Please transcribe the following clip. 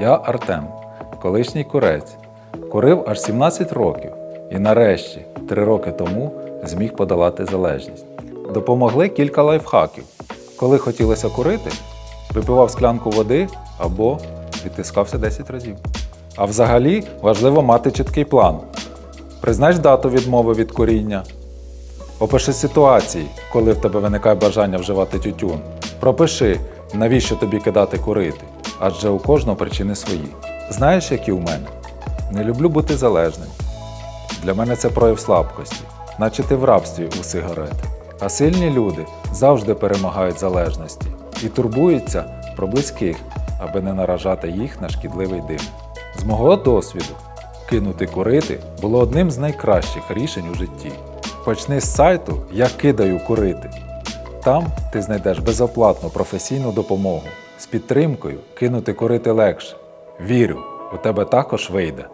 Я Артем, колишній курець. Курив аж 17 років і нарешті, 3 роки тому, зміг подолати залежність. Допомогли кілька лайфхаків. Коли хотілося курити, випивав склянку води або відтискався 10 разів. А взагалі важливо мати чіткий план. Признач дату відмови від куріння. Опиши ситуації, коли в тебе виникає бажання вживати тютюн. Пропиши, навіщо тобі кидати курити, адже у кожного причини свої. Знаєш, які у мене? Не люблю бути залежним. Для мене це прояв слабкості, наче ти в рабстві у сигарети. А сильні люди завжди перемагають залежності і турбуються про близьких, аби не наражати їх на шкідливий дим. З мого досвіду, кинути курити було одним з найкращих рішень у житті. Почни з сайту Я кидаю курити. Там ти знайдеш безоплатну професійну допомогу з підтримкою кинути курити легше. Вірю, у тебе також вийде.